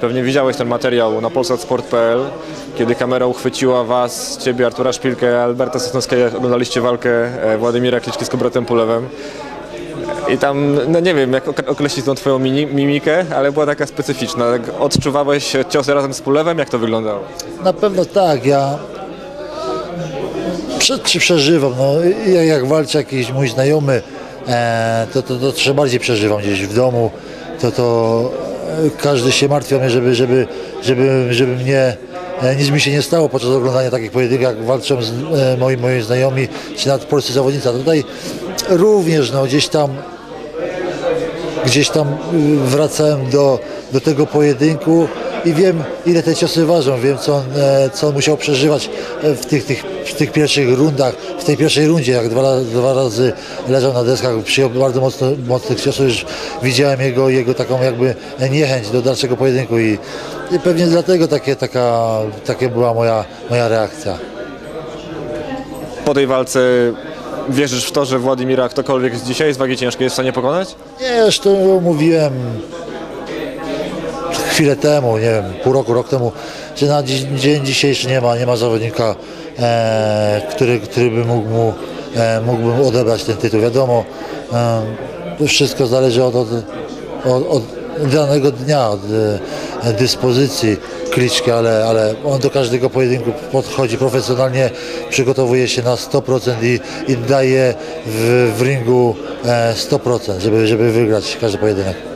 Pewnie widziałeś ten materiał na polsatsport.pl, kiedy kamera uchwyciła Was, Ciebie, Artura Szpilkę, Alberta Sosnowskiego, oglądaliście walkę e, Władimira Kliczki z Kubratem Pulewem. I tam, no nie wiem jak ok- określić tą Twoją mimikę, ale była taka specyficzna. Tak Odczuwałeś ciosy razem z Pulewem? Jak to wyglądało? Na pewno tak, ja prze, czy przeżywam, no ja- jak walczy jakiś mój znajomy, e, to, to, to bardziej przeżywam gdzieś w domu, to, to każdy się martwi o mnie, żeby, żeby, żeby, żeby mnie e, nic mi się nie stało podczas oglądania takich pojedynków, jak walczą z, e, moi, znajomi, czy nawet polscy zawodnicy. A tutaj również no, gdzieś tam gdzieś tam y, wracałem do, do tego pojedynku i wiem ile te ciosy ważą, wiem co on, e, co on musiał przeżywać e, w tych, tych, w tych pierwszych rundach, w tej pierwszej rundzie, jak dwa, dwa razy leżał na deskach, przyjął bardzo mocno, mocnych ciosów, już widziałem jego, jego taką jakby niechęć do dalszego pojedynku i, i pewnie dlatego takie, taka, takie była moja, moja reakcja. Po tej walce wierzysz w to, że Władimira ktokolwiek z dzisiaj z wagi ciężkiej jest w stanie pokonać? Nie, zresztą mówiłem chwilę temu, nie wiem, pół roku, rok temu, że na dzi- dzień dzisiejszy nie ma, nie ma zawodnika, e, który, który by mógł mu, e, mógłby mu odebrać ten tytuł. Wiadomo, e, to wszystko zależy od, od, od, od danego dnia, od e, dyspozycji kliczki, ale, ale on do każdego pojedynku podchodzi profesjonalnie, przygotowuje się na 100% i, i daje w, w ringu e, 100%, żeby, żeby wygrać każdy pojedynek.